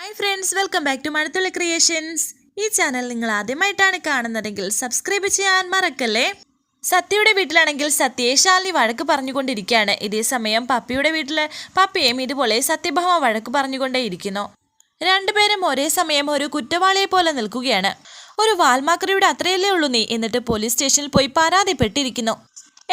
Hi friends welcome back to Mazhathulli creations ഈ channel നിങ്ങൾ ആദ്യമായിട്ടാണ് കാണുന്നതെങ്കിൽ സബ്സ്ക്രൈബ് ചെയ്യാൻ മറക്കല്ലേ? സത്യയുടെ വീട്ടിലാണെങ്കിൽ സത്യയെ ശാലിനി വഴക്ക് പറഞ്ഞുകൊണ്ടിരിക്കുകയാണ്. ഇതേ സമയം പപ്പിയുടെ വീട്ടിൽ പപ്പിയും ഇതുപോലെ സത്യഭാമ വഴക്ക് പറഞ്ഞുകൊണ്ടേയിരിക്കുന്നു രണ്ടുപേരും ഒരേ സമയം ഒരു കുറ്റവാളിയെ പോലെ നിൽക്കുകയാണ്. ഒരു വാൽമാക്രിയുടെ അത്രയല്ലേ ഉള്ളൂ നീ എന്നിട്ട് പോലീസ് സ്റ്റേഷനിൽ പോയി പരാതിപ്പെട്ടിരിക്കുന്നു.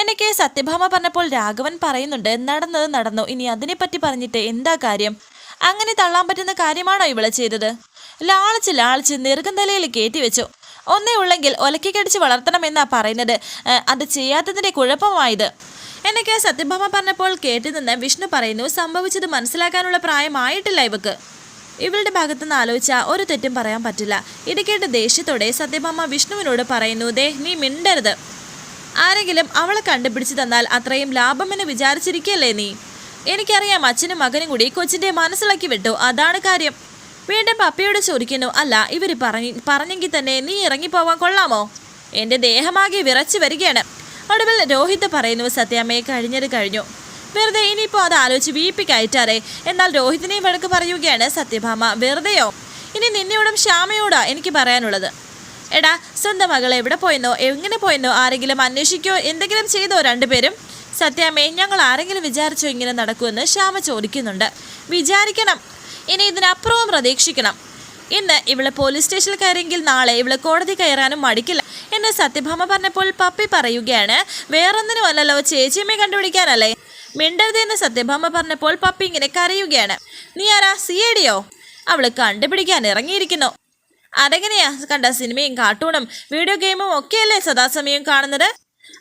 എനിക്ക് സത്യഭാമ പറഞ്ഞപ്പോൾ രാഘവൻ പറയുന്നുണ്ട് നടന്നത് നടന്നു. ഇനി അതിനെപ്പറ്റി പറഞ്ഞിട്ട് എന്താ കാര്യം? അങ്ങനെ തള്ളാൻ പറ്റുന്ന കാര്യമാണോ ഇവളെ ചെയ്തത്? ലാളിച്ച് ലാളിച്ച് നെറുകന്തലയിൽ കയറ്റി വെച്ചു. ഒന്നേ ഉള്ളെങ്കിൽ ഒലക്കിക്കടിച്ച് വളർത്തണമെന്നാ പറയുന്നത്. അത് ചെയ്യാത്തതിന്റെ കുഴപ്പമായത്. എന്നൊക്കെ സത്യഭാമ പറഞ്ഞപ്പോൾ കേട്ടു നിന്ന് വിഷ്ണു പറയുന്നു സംഭവിച്ചത് മനസ്സിലാക്കാനുള്ള പ്രായമായിട്ടില്ല ഇവക്ക്. ഇവളുടെ ഭാഗത്തു നിന്ന് ആലോചിച്ച ഒരു തെറ്റും പറയാൻ പറ്റില്ല. ഇടുക്കേട്ട് കേട്ട് ദേഷ്യത്തോടെ സത്യഭാമ വിഷ്ണുവിനോട് പറയുന്നു ദേ നീ മിണ്ടരുത്. ആരെങ്കിലും അവളെ കണ്ടുപിടിച്ചു തന്നാൽ അത്രയും ലാഭമെന്ന് വിചാരിച്ചിരിക്കല്ലേ നീ? എനിക്കറിയാം അച്ഛനും മകനും കൂടി കൊച്ചിന്റെ മനസ്സിലാക്കി വിട്ടു. അതാണ് കാര്യം. വീണ്ടും പപ്പയോട് ചോദിക്കുന്നു അല്ല ഇവർ പറഞ്ഞ പറഞ്ഞെങ്കിൽ തന്നെ നീ ഇറങ്ങിപ്പോവാൻ കൊള്ളാമോ? എന്റെ ദേഹമാകെ വിറച്ചു വരികയാണ്. ഒടുവിൽ രോഹിത് പറയുന്നു സത്യാമ്മയെ കഴിഞ്ഞത് കഴിഞ്ഞു. വെറുതെ ഇനിയിപ്പോൾ അത് ആലോചിച്ച് വീപ്പി കയറ്റാറേ. എന്നാൽ രോഹിതിനെയും വഴക്ക് പറയുകയാണ് സത്യഭാമ. വെറുതെയോ? ഇനി നിന്നോടും ശ്യാമയോടാ എനിക്ക് പറയാനുള്ളത്. എടാ സ്വന്തം മകൾ എവിടെ പോയെന്നോ? എങ്ങനെ പോയെന്നോ? ആരെങ്കിലും അന്വേഷിക്കോ? എന്തെങ്കിലും ചെയ്തോ രണ്ടുപേരും? സത്യാമ്മേ ഞങ്ങൾ ആരെങ്കിലും വിചാരിച്ചോ ഇങ്ങനെ നടക്കുമെന്ന് ശ്യാമ ചോദിക്കുന്നുണ്ട്. വിചാരിക്കണം. ഇനി ഇതിനപ്പുറവും പ്രതീക്ഷിക്കണം. ഇന്ന് ഇവളെ പോലീസ് സ്റ്റേഷനിൽ കയറിയെങ്കിൽ നാളെ ഇവളെ കോടതി കയറാനും മടിക്കില്ല എന്ന് സത്യഭാമ പറഞ്ഞപ്പോൾ പപ്പി പറയുകയാണ് വേറൊന്നിനും അല്ലല്ലോ ചേച്ചിയമ്മയെ കണ്ടുപിടിക്കാനല്ലേ? മിണ്ടരുതെന്ന് സത്യഭാമ പറഞ്ഞപ്പോൾ പപ്പി ഇങ്ങനെ കരയുകയാണ് നീ ആരാ? സി ഡിയോ അവൾ കണ്ടുപിടിക്കാൻ ഇറങ്ങിയിരിക്കുന്നു. അതെങ്ങനെയാ? കണ്ട സിനിമയും കാർട്ടൂണും വീഡിയോ ഗെയിമും ഒക്കെയല്ലേ സദാസമയം കാണുന്നത്?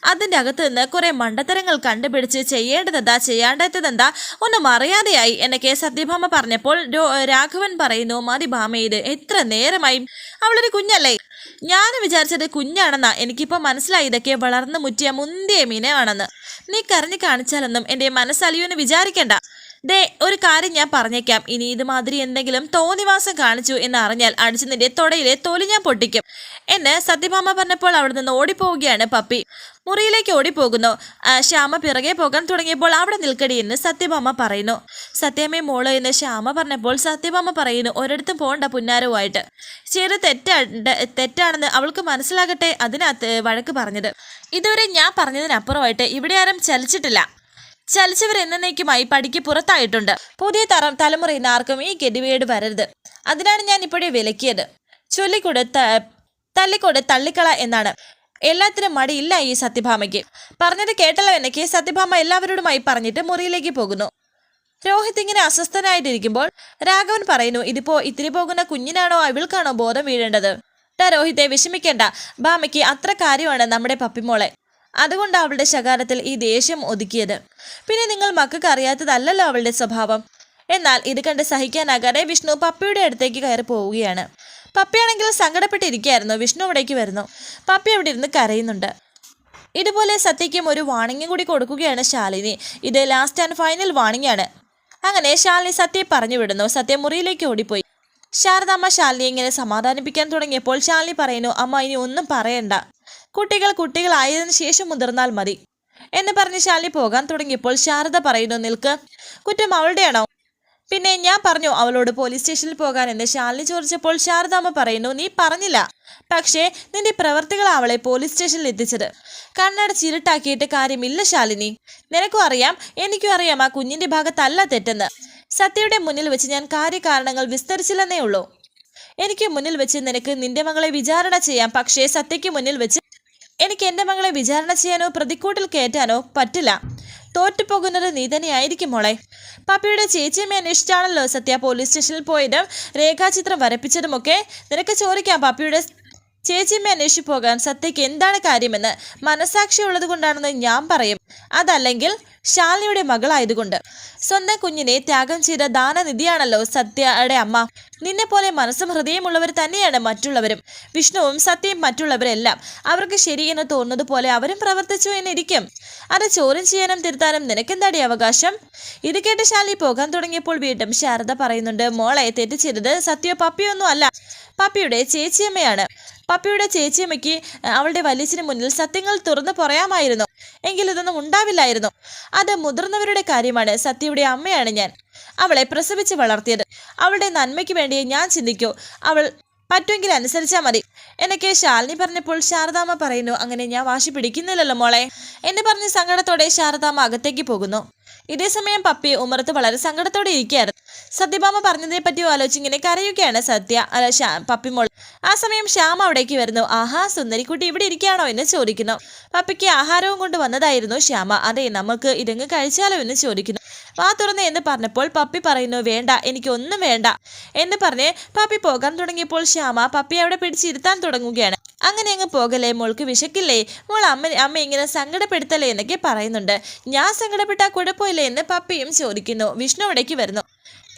അതിന്റെ അകത്ത് നിന്ന് കുറെ മണ്ടത്തരങ്ങൾ കണ്ടുപിടിച്ച് ചെയ്യേണ്ടതെന്താ ചെയ്യാണ്ടതെന്താ ഒന്നും അറിയാതെയായി. എന്നൊക്കെ സത്യഭാമ പറഞ്ഞപ്പോൾ രാഘവൻ പറയുന്നു മതി ഭാമയത് എത്ര നേരമായി? അവളൊരു കുഞ്ഞല്ലേ? ഞാൻ വിചാരിച്ചത് കുഞ്ഞാണെന്നാ. എനിക്കിപ്പോ മനസ്സിലായി ഇതൊക്കെ വളർന്നു മുറ്റിയ മുന്തിയ മീനാണെന്ന്. നീ കരഞ്ഞു കാണിച്ചാലൊന്നും എന്റെ മനസ്സലിയുമെന്ന് വിചാരിക്കണ്ട. ദേ ഒരു കാര്യം ഞാൻ പറഞ്ഞേക്കാം. ഇനി ഇതുമാതിരി എന്തെങ്കിലും തോന്നിവാസം കാണിച്ചു എന്ന് അറിഞ്ഞാൽ അടിച്ചു നിന്റെ തൊടയിലെ തൊലി ഞാൻ പൊട്ടിക്കും. എന്ന് സത്യഭാമ പറഞ്ഞപ്പോൾ അവിടെ നിന്ന് ഓടിപ്പോവുകയാണ് പപ്പി. മുറിയിലേക്ക് ഓടിപ്പോകുന്നു. ശ്യാമ പിറകെ പോകാൻ തുടങ്ങിയപ്പോൾ അവിടെ നിൽക്കടി എന്ന് സത്യഭാമ പറയുന്നു. സത്യമേ മോൾ എന്ന് ശ്യാമ പറഞ്ഞപ്പോൾ സത്യഭാമ പറയുന്നു ഒരിടത്തും പോകണ്ട പുന്നാരവുമായിട്ട്. ചെയ്ത് തെറ്റാണ്ട് തെറ്റാണെന്ന് അവൾക്ക് മനസ്സിലാകട്ടെ അതിനകത്ത് വഴക്ക് പറഞ്ഞത്. ഇതുവരെ ഞാൻ പറഞ്ഞതിനപ്പുറമായിട്ട് ഇവിടെ ആരും ചലിച്ചിട്ടില്ല. ചലിച്ചവർ എന്നേക്കുമായി പടിക്ക് പുറത്തായിട്ടുണ്ട്. പുതിയ തറ ഇന്ന് ആർക്കും ഈ ഗതിവേട് വരരുത്. അതിനാണ് ഞാൻ ഇപ്പോഴേ വിലക്കിയത്. ചൊല്ലിക്കൂടെ തല്ലിക്കൂടെ തള്ളിക്കള എന്നാണ്. എല്ലാത്തിനും മടിയില്ല ഈ സത്യഭാമയ്ക്ക്. പറഞ്ഞത് കേട്ടല്ലോ എന്നൊക്കെ സത്യഭാമ എല്ലാവരോടുമായി പറഞ്ഞിട്ട് മുറിയിലേക്ക് പോകുന്നു. രോഹിത് ഇങ്ങനെ അസ്വസ്ഥനായിട്ടിരിക്കുമ്പോൾ രാഘവൻ പറയുന്നു ഇതിപ്പോ ഇത്തിരി പോകുന്ന കുഞ്ഞിനാണോ അവൾക്കാണോ ബോധം വീഴേണ്ടത്? രോഹിത്തെ വിഷമിക്കേണ്ട. ഭാമയ്ക്ക് അത്ര കാര്യമാണ് നമ്മുടെ പപ്പിമോളെ. അതുകൊണ്ട് അവളുടെ ശകാരത്തിൽ ഈ ദേഷ്യം ഒതുക്കിയത്. പിന്നെ നിങ്ങൾ മക്കൾക്ക് അറിയാത്തതല്ലല്ലോ അവളുടെ സ്വഭാവം. എന്നാൽ ഇത് കണ്ട് സഹിക്കാനാകാതെ വിഷ്ണു പപ്പിയുടെ അടുത്തേക്ക് കയറി പോവുകയാണ്. പപ്പയാണെങ്കിൽ സങ്കടപ്പെട്ടിരിക്കുകയായിരുന്നു. വിഷ്ണു അവിടേക്ക് വരുന്നു. പപ്പി അവിടെ ഇരുന്ന് കരയുന്നുണ്ട്. ഇതുപോലെ സത്യയ്ക്കും ഒരു വാണിംഗ് കൂടി കൊടുക്കുകയാണ് ശാലിനി. ഇത് ലാസ്റ്റ് ആൻഡ് ഫൈനൽ വാണിംഗ് ആണ്. അങ്ങനെ ശാലിനി സത്യയെ പറഞ്ഞു വിടുന്നു. സത്യ മുറിയിലേക്ക് ഓടിപ്പോയി. ശാരദാമ്മ ശാലിനി ഇങ്ങനെ സമാധാനിപ്പിക്കാൻ തുടങ്ങിയപ്പോൾ ശാലിനി പറയുന്നു അമ്മ ഇനി ഒന്നും പറയണ്ട. കുട്ടികൾ കുട്ടികളായതിനു ശേഷം മുതിർന്നാൽ മതി. എന്ന് പറഞ്ഞ് ശാലിനി പോകാൻ തുടങ്ങിയപ്പോൾ ശാരദ പറയുന്നു നിൽക്ക്. കുറ്റം അവളുടെയാണോ? പിന്നെ ഞാൻ പറഞ്ഞു അവളോട് പോലീസ് സ്റ്റേഷനിൽ പോകാൻ എന്ന് ശാലിനി ചോദിച്ചപ്പോൾ ശാരദാമ്മ പറയുന്നു നീ പറഞ്ഞില്ല. പക്ഷേ നിന്റെ പ്രവർത്തികൾ അവളെ പോലീസ് സ്റ്റേഷനിൽ എത്തിച്ചത്. കണ്ണട ചിരുട്ടാക്കിയിട്ട് കാര്യമില്ല ശാലിനി. നിനക്കും അറിയാം എനിക്കും അറിയാം ആ കുഞ്ഞിന്റെ ഭാഗത്തല്ല തെറ്റെന്ന്. സത്യയുടെ മുന്നിൽ വെച്ച് ഞാൻ കാര്യകാരണങ്ങൾ വിസ്തരിച്ചില്ലെന്നേ ഉള്ളൂ. എനിക്ക് മുന്നിൽ വെച്ച് നിനക്ക് നിന്റെ മകളെ വിചാരണ ചെയ്യാം. പക്ഷേ സത്യയ്ക്ക് മുന്നിൽ വെച്ച് എനിക്ക് എന്റെ മകളെ വിചാരണ ചെയ്യാനോ പ്രതിക്കൂട്ടിൽ കയറ്റാനോ പറ്റില്ല. തോറ്റുപോകുന്നത് നീ തന്നെയായിരിക്കും മോളെ. പപ്പിയുടെ ചേച്ചിയമ്മ അന്വേഷിച്ചാണല്ലോ സത്യ പോലീസ് സ്റ്റേഷനിൽ പോയതും രേഖാചിത്രം വരപ്പിച്ചതുമൊക്കെ. നിനക്ക് ചോദിക്കാം പപ്പിയുടെ ചേച്ചിയമ്മ അന്വേഷിച്ചു പോകാൻ സത്യയ്ക്ക് എന്താണ് കാര്യമെന്ന് മനസാക്ഷി ഉള്ളത് കൊണ്ടാണെന്ന് ഞാൻ പറയും. അതല്ലെങ്കിൽ ശാലിനിയുടെ മകളായതുകൊണ്ട്. സ്വന്തം കുഞ്ഞിനെ ത്യാഗം ചെയ്ത ദാനനിധിയാണല്ലോ സത്യയുടെ അമ്മ. നിന്നെ പോലെ മനസ്സും ഹൃദയമുള്ളവർ തന്നെയാണ് മറ്റുള്ളവരും. വിഷ്ണുവും സത്യയും മറ്റുള്ളവരെല്ലാം അവർക്ക് ശരിയെന്ന് തോന്നുന്നത് പോലെ അവരും പ്രവർത്തിച്ചു എന്നിരിക്കും. അത് ചോദ്യം ചെയ്യാനും തിരുത്താനും നിനക്കെന്താടി അവകാശം? ഇത് കേട്ട് ശാലി പോകാൻ തുടങ്ങിയപ്പോൾ വീണ്ടും ശാരദ പറയുന്നുണ്ട് മോളെ തെറ്റിച്ചിരുത് സത്യോ പപ്പിയൊന്നും അല്ല. പപ്പിയുടെ ചേച്ചിയമ്മയാണ്. പപ്പിയുടെ ചേച്ചിയമ്മയ്ക്ക് അവളുടെ വലിയച്ഛന് മുന്നിൽ സത്യങ്ങൾ തുറന്നു പറയാമായിരുന്നു. എങ്കിൽ ഇതൊന്നും ഉണ്ടാവില്ലായിരുന്നു. അത് മുതിർന്നവരുടെ കാര്യമാണ്. സത്യയുടെ അമ്മയാണ് ഞാൻ. അവളെ പ്രസവിച്ച് വളർത്തിയത്. അവളുടെ നന്മയ്ക്ക് വേണ്ടി ഞാൻ ചിന്തിക്കൂ. അവൾ പറ്റുമെങ്കിൽ അനുസരിച്ചാൽ മതി. എന്നൊക്കെ ശാലിനി പറഞ്ഞപ്പോൾ ശാരദാമ്മ പറയുന്നു അങ്ങനെ ഞാൻ വാശി പിടിക്കുന്നില്ലല്ലോ മോളെ എന്ന് പറഞ്ഞ് സങ്കടത്തോടെ ശാരദാമ്മ അകത്തേക്ക് പോകുന്നു. ഇതേ സമയം പപ്പി ഉമ്മറത്ത് വളരെ സങ്കടത്തോടെ ഇരിക്കുകയായിരുന്നു. സത്യഭാമ പറഞ്ഞതിനെ പറ്റി ആലോചിച്ച് ഇങ്ങനെ കരയുകയാണ് സത്യ. അല്ല പപ്പി മോൾ ആ സമയം ശ്യാം അവിടേക്ക് വരുന്നു. ആഹാ സുന്ദരിക്കുട്ടി ഇവിടെ ഇരിക്കുകയാണോ? എന്ന് ചോദിക്കുന്നു. പപ്പിക്ക് ആഹാരവും കൊണ്ട് വന്നതായിരുന്നു ശ്യാമ. അതെ നമുക്ക് ഇതങ്ങ് കഴിച്ചാലോ? എന്ന് ചോദിക്കുന്നു. വാ തുറന്ന് എന്ന് പറഞ്ഞപ്പോൾ പപ്പി പറയുന്നു വേണ്ട എനിക്കൊന്നും വേണ്ട എന്ന് പറഞ്ഞ് പപ്പി പോകാൻ തുടങ്ങിയപ്പോൾ ശ്യാമ പപ്പി അവിടെ പിടിച്ചിരുത്താൻ തുടങ്ങുകയാണ്. അങ്ങനെ അങ്ങ് പോകലേ മോൾക്ക് വിശക്കില്ലേ? മോൾ അമ്മ അമ്മ ഇങ്ങനെ സങ്കടപ്പെടുത്തലേ എന്നൊക്കെ പറയുന്നുണ്ട്. ഞാൻ സങ്കടപ്പെട്ടാൽ കുഴപ്പമില്ലേ എന്ന് പപ്പയും ചോദിക്കുന്നു. വിഷ്ണു അവിടേക്ക് വരുന്നു.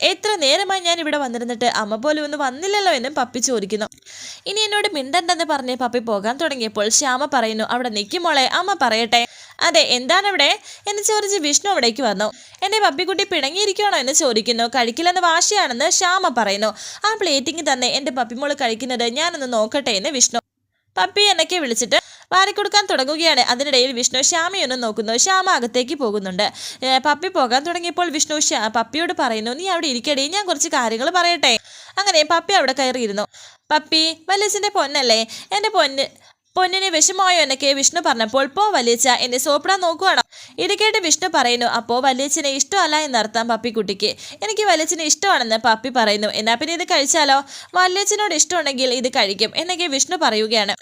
എത്ര നേരമായി ഞാൻ ഇവിടെ വന്നിരുന്നിട്ട് അമ്മ പോലും ഒന്നും വന്നില്ലല്ലോ എന്നും പപ്പി ചോദിക്കുന്നു. ഇനി എന്നോട് മിണ്ടണ്ടെന്ന് പറഞ്ഞ് പപ്പി പോകാൻ തുടങ്ങിയപ്പോൾ ശ്യാമ പറയുന്നു അവിടെ നിൽക്കുമ്പോളെ അമ്മ പറയട്ടെ. അതെ എന്താണ് അവിടെ എന്ന് ചോദിച്ച് വിഷ്ണു അവിടേക്ക് വന്നു. എന്റെ പപ്പിക്കുട്ടി പിണങ്ങിയിരിക്കുകയാണോ എന്ന് ചോദിക്കുന്നു. കഴിക്കില്ലെന്ന് വാശിയാണെന്ന് ശ്യാമ പറയുന്നു. ആ പ്ലേറ്റിങ് തന്നെ എന്റെ പപ്പിമോൾ കഴിക്കുന്നത് ഞാനൊന്ന് നോക്കട്ടെ എന്ന് വിഷ്ണു പപ്പി എന്നൊക്കെ വിളിച്ചിട്ട് വാരിക്കൊടുക്കാൻ തുടങ്ങുകയാണ്. അതിനിടയിൽ വിഷ്ണു ശ്യാമയൊന്ന് നോക്കുന്നു. ശ്യാമ അകത്തേക്ക് പോകുന്നുണ്ട്. പപ്പി പോകാൻ തുടങ്ങിയപ്പോൾ വിഷ്ണു പപ്പിയോട് പറയുന്നു നീ അവിടെ ഇരിക്കടി ഞാൻ കുറച്ച് കാര്യങ്ങൾ പറയട്ടെ. അങ്ങനെ പപ്പി അവിടെ കയറിയിരുന്നു. പപ്പി വല്ലസിന്റെ പൊന്നല്ലേ? എന്റെ പൊന്ന് പൊന്നിന് വിഷമമായോ എന്നൊക്കെ വിഷ്ണു പറഞ്ഞപ്പോൾ പോ വലിയച്ച എന്നെ സോപ്പിടാൻ നോക്കുവാണോ? ഇത് കേട്ട് വിഷ്ണു പറയുന്നു അപ്പോ വലിയച്ഛനെ ഇഷ്ടമല്ല എന്നർത്ഥം പപ്പിക്കുട്ടിക്ക് എനിക്ക് വലിയച്ഛനെ ഇഷ്ടമാണെന്ന് പപ്പി പറയുന്നു. എന്നാ പിന്നെ ഇത് കഴിച്ചാലോ? വലിയച്ഛനോട് ഇഷ്ടമുണ്ടെങ്കിൽ ഇത് കഴിക്കും എന്നൊക്കെ വിഷ്ണു പറയുകയാണ്.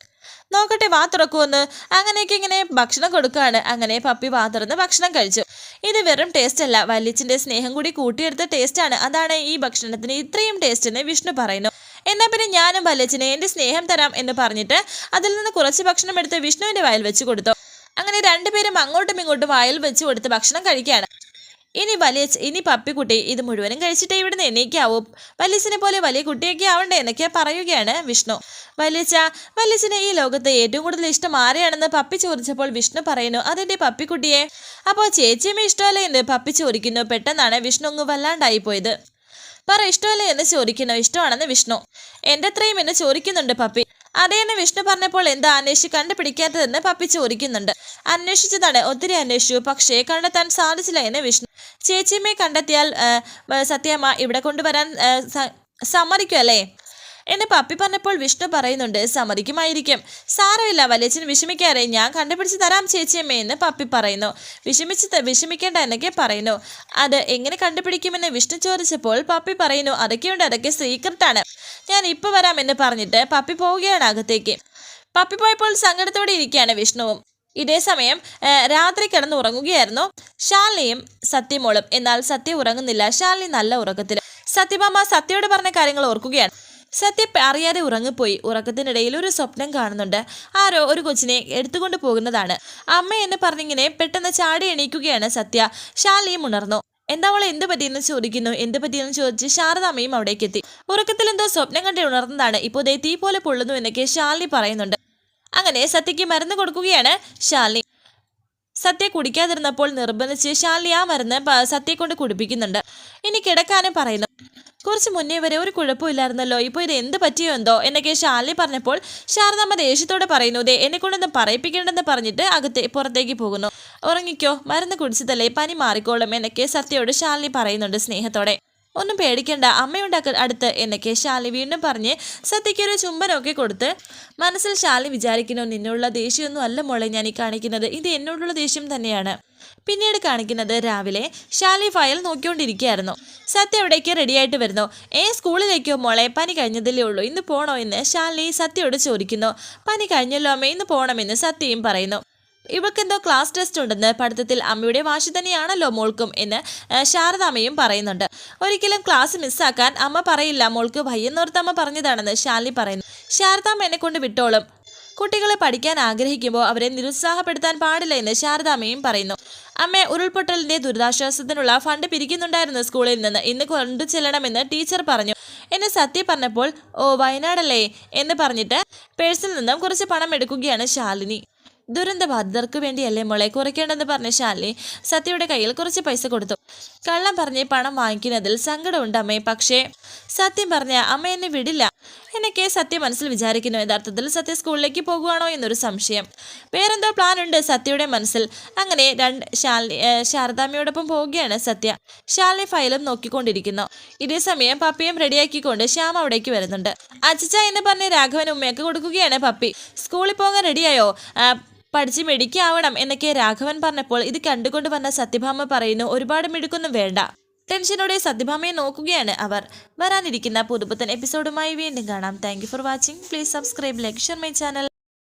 നോക്കട്ടെ വാ തുറക്കുമെന്ന് അങ്ങനെയൊക്കെ ഇങ്ങനെ ഭക്ഷണം കൊടുക്കുകയാണ്. അങ്ങനെ പപ്പി വാ തുറന്ന് ഭക്ഷണം കഴിച്ചു. ഇത് വെറും ടേസ്റ്റ് അല്ല. വല്യച്ഛന്റെ സ്നേഹം കൂടി കൂട്ടിയെടുത്ത ടേസ്റ്റാണ് അതാണ് ഈ ഭക്ഷണത്തിന് ഇത്രയും ടേസ്റ്റ് എന്ന് വിഷ്ണു പറയുന്നു. എന്നാൽ പിന്നെ ഞാനും വല്ലച്ചനെ എന്റെ സ്നേഹം തരാം എന്ന് പറഞ്ഞിട്ട് അതിൽ നിന്ന് കുറച്ച് ഭക്ഷണം എടുത്ത് വിഷ്ണുവിന്റെ വയൽ വെച്ച് കൊടുത്തു. അങ്ങനെ രണ്ടുപേരും അങ്ങോട്ടും ഇങ്ങോട്ടും വായിൽ വെച്ച് കൊടുത്ത് ഭക്ഷണം കഴിക്കുകയാണ്. ഇനി വലിയ ഇനി പപ്പിക്കുട്ടി ഇത് മുഴുവനും കഴിച്ചിട്ടേ ഇവിടുന്ന് എണീക്കാവൂ. വലിയച്ഛനെ പോലെ വലിയ കുട്ടിയൊക്കെ ആവണ്ടേ എന്നൊക്കെ പറയുകയാണ് വിഷ്ണു. വലിയച്ച വലിയസിനെ ഈ ലോകത്തെ ഏറ്റവും കൂടുതൽ ഇഷ്ടം ആരെയാണെന്ന് പപ്പി ചോദിച്ചപ്പോൾ വിഷ്ണു പറയുന്നു അതെന്റെ പപ്പിക്കുട്ടിയെ. അപ്പോൾ ചേച്ചിയമ്മ ഇഷ്ടമല്ലേ എന്ന് പപ്പി ചോദിക്കുന്നു. പെട്ടെന്നാണ് വിഷ്ണു അങ്ങ് വല്ലാണ്ടായി പോയത് പറ ഇഷ്ടമല്ലേ എന്ന് ചോദിക്കുന്നു. ഇഷ്ടമാണെന്ന് വിഷ്ണു. എന്റെ അത്രയും എന്ന് ചോദിക്കുന്നുണ്ട് പപ്പി. അതേന്ന് വിഷ്ണു പറഞ്ഞപ്പോൾ എന്താ അന്വേഷിച്ച് കണ്ടുപിടിക്കാത്തതെന്ന് പപ്പി ചോദിക്കുന്നുണ്ട്. അന്വേഷിച്ചതാണ് ഒത്തിരി അന്വേഷിച്ചു. പക്ഷേ കണ്ടെത്താൻ സാധിച്ചില്ല എന്ന് വിഷ്ണു. ചേച്ചിയമ്മയെ കണ്ടെത്തിയാൽ സത്യമ്മ ഇവിടെ കൊണ്ടുവരാൻ സമ്മതിക്കും അല്ലേ എന്ന് പപ്പി പറഞ്ഞപ്പോൾ വിഷ്ണു പറയുന്നുണ്ട് സമ്മതിക്കുമായിരിക്കും. സാരമില്ല വലിയച്ഛൻ വിഷമിക്കാതെ ഞാൻ കണ്ടുപിടിച്ച് തരാം ചേച്ചിയമ്മേ എന്ന് പപ്പി പറയുന്നു. വിഷമിച്ച് വിഷമിക്കേണ്ട എന്നൊക്കെ പറയുന്നു. അത് എങ്ങനെ കണ്ടുപിടിക്കുമെന്ന് വിഷ്ണു ചോദിച്ചപ്പോൾ പപ്പി പറയുന്നു അതൊക്കെയുണ്ട് അതൊക്കെ സീക്രട്ടാണ്. ഞാൻ ഇപ്പോൾ വരാം എന്ന് പറഞ്ഞിട്ട് പപ്പി പോവുകയാണ് അകത്തേക്ക്. പപ്പി പോയപ്പോൾ സങ്കടത്തോടെ ഇരിക്കുകയാണ് വിഷ്ണുവും. ഇതേ സമയം രാത്രി കിടന്ന് ഉറങ്ങുകയായിരുന്നു. ശാലിനിയും സത്യമോളും. എന്നാൽ സത്യ ഉറങ്ങുന്നില്ല. ശാലിനി നല്ല ഉറക്കത്തിൽ സത്യഭാമ സത്യയോട് പറഞ്ഞ കാര്യങ്ങൾ ഓർക്കുകയാണ്. സത്യ അറിയാതെ ഉറങ്ങിപ്പോയി ഉറക്കത്തിനിടയിൽ ഒരു സ്വപ്നം കാണുന്നുണ്ട്. ആരോ ഒരു കൊച്ചിനെ എടുത്തുകൊണ്ട് പോകുന്നതാണ്. അമ്മ എന്ന് പറഞ്ഞിങ്ങനെ പെട്ടെന്ന് ചാടി എണീക്കുകയാണ് സത്യ. ശാലിയും ഉണർന്നു എന്താ അവളെ എന്ത് പറ്റിയെന്ന് ചോദിക്കുന്നു? എന്ത് പറ്റിയെന്ന് ചോദിച്ച് ശാരദാമ്മയും അവിടേക്ക് എത്തി. ഉറക്കത്തിൽ എന്തോ സ്വപ്നം കണ്ടി ഉണർന്നതാണ്. ഇപ്പോൾ ദേ തീ പോലെ പൊള്ളുന്നു എന്നൊക്കെ ശാലിനി പറയുന്നുണ്ട്. അങ്ങനെ സത്യയ്ക്ക് മരുന്ന് കൊടുക്കുകയാണ് ശാലിനി. സത്യ കുടിക്കാതിരുന്നപ്പോൾ നിർബന്ധിച്ച് ശാലി ആ മരുന്ന് സത്യ കൊണ്ട് കുടിപ്പിക്കുന്നുണ്ട്. ഇനി കിടക്കാനും പറയുന്നു. കുറച്ച് മുന്നേ വരെ ഒരു കുഴപ്പമില്ലായിരുന്നല്ലോ ഇപ്പോൾ ഇത് എന്ത് പറ്റിയോ എന്തോ എന്നൊക്കെ ശാലിനി പറഞ്ഞപ്പോൾ ശാരദാമ്മ ദേഷ്യത്തോടെ പറയുന്നു ദേ എന്നെ കൊണ്ടൊന്നും പറയിപ്പിക്കേണ്ടെന്ന് പറഞ്ഞിട്ട് അകത്തെ പുറത്തേക്ക് പോകുന്നു. ഉറങ്ങിക്കോ മരുന്ന് കുടിച്ചതല്ലേ പനി മാറിക്കോളും എന്നൊക്കെ സത്യയോട് ശാലിനി പറയുന്നുണ്ട് സ്നേഹത്തോടെ. ഒന്നും പേടിക്കണ്ട. അമ്മയുണ്ട് അക- അടുത്ത് എന്നൊക്കെ ശാലി വീണ്ടും പറഞ്ഞ് സത്യയ്ക്ക് ഒരു ചുംബനമൊക്കെ കൊടുത്ത് മനസ്സിൽ ശാലി വിചാരിക്കുന്നു നിന്നുള്ള ദേഷ്യമൊന്നും അല്ല മോളെ ഞാൻ ഈ കാണിക്കുന്നത്. ഇത് എന്നോടുള്ള ദേഷ്യം തന്നെയാണ്. പിന്നീട് കാണിക്കുന്നത് രാവിലെ ശാലി ഫയൽ നോക്കിക്കൊണ്ടിരിക്കുകയായിരുന്നു. സത്യ അവിടേക്ക് റെഡിയായിട്ട് വരുന്നു. ഏ സ്കൂളിലേക്കോ മോളെ? പനി കഴിഞ്ഞതിലേ ഉള്ളൂ. ഇന്ന് പോണോ? എന്ന് ശാലി സത്യയോട് ചോദിക്കുന്നു. പനി കഴിഞ്ഞല്ലോ അമ്മ. ഇന്ന് പോകണമെന്ന് സത്യയും പറയുന്നു. ഇവൾക്കെന്തോ ക്ലാസ് ടെസ്റ്റ് ഉണ്ടെന്ന് പഠിത്തത്തിൽ അമ്മയുടെ വാശി തന്നെയാണല്ലോ മോൾക്കും എന്ന് ശാരദാമ്മയും പറയുന്നുണ്ട്. ഒരിക്കലും ക്ലാസ് മിസ്സാക്കാൻ അമ്മ പറയില്ല മോൾക്ക് ഭയ്യെന്നോർത്ത് അമ്മ പറഞ്ഞതാണെന്ന് ശാലിനി പറയുന്നു. ശാരദാമ്മ എന്നെ കൊണ്ട് വിട്ടോളും. കുട്ടികളെ പഠിക്കാൻ ആഗ്രഹിക്കുമ്പോൾ അവരെ നിരുത്സാഹപ്പെടുത്താൻ പാടില്ല എന്ന് ശാരദാമ്മയും പറയുന്നു. അമ്മ ഉരുൾപൊട്ടലിന്റെ ദുരിതാശ്വാസത്തിനുള്ള ഫണ്ട് പിരിക്കുന്നുണ്ടായിരുന്നു സ്കൂളിൽ നിന്ന്. ഇന്ന് കൊണ്ടു ചെല്ലണമെന്ന് ടീച്ചർ പറഞ്ഞു. എന്നെ സത്യം പറഞ്ഞപ്പോൾ ഓ വയനാടല്ലേ? എന്ന് പറഞ്ഞിട്ട് പേഴ്സിൽ നിന്നും കുറച്ച് പണം എടുക്കുകയാണ് ശാലിനി. ദുരന്ത ബാധിതർക്ക് വേണ്ടിയല്ലേ മോളെ? കുറയ്ക്കേണ്ടെന്ന് പറഞ്ഞ ശാലിനി സത്യയുടെ കയ്യിൽ കുറച്ച് പൈസ കൊടുത്തു. കള്ളം പറഞ്ഞ് പണം വാങ്ങിക്കുന്നതിൽ സങ്കടമുണ്ട് അമ്മേ. പക്ഷേ സത്യം പറഞ്ഞ അമ്മ എന്നെ വിടില്ല. എന്നൊക്കെ സത്യ മനസ്സിൽ വിചാരിക്കുന്നു. യഥാർത്ഥത്തിൽ സത്യ സ്കൂളിലേക്ക് പോകുവാണോ എന്നൊരു സംശയം. വേറെന്തോ പ്ലാൻ ഉണ്ട് സത്യയുടെ മനസ്സിൽ. അങ്ങനെ രണ്ട് ശാലിനി ശാരദാമ്മയോടൊപ്പം പോവുകയാണ് സത്യ. ശാലിനി ഫയലും നോക്കിക്കൊണ്ടിരിക്കുന്നു. ഇതേ സമയം പപ്പിയും റെഡിയാക്കിക്കൊണ്ട് ശ്യാം അവിടേക്ക് വരുന്നുണ്ട്. അച്ചച്ച എന്ന് പറഞ്ഞ് രാഘവൻ ഉമ്മയൊക്കെ കൊടുക്കുകയാണ് പപ്പി. സ്കൂളിൽ പോകാൻ റെഡിയായോ? പഠിച്ച് മിടുക്കിയാവണം എന്നൊക്കെ രാഘവൻ പറഞ്ഞപ്പോൾ ഇത് കണ്ടുകൊണ്ട് വന്ന സത്യഭാമ പറയുന്നു ഒരുപാട് മിടുക്കൊന്നും വേണ്ട. ടെൻഷനോടെ സത്യഭാമയെ നോക്കുകയാണ് അവർ. വരാനിരിക്കുന്ന പുതുപുത്തൻ എപ്പിസോഡുമായി വീണ്ടും കാണാം. Thank for watching please subscribe like share my channel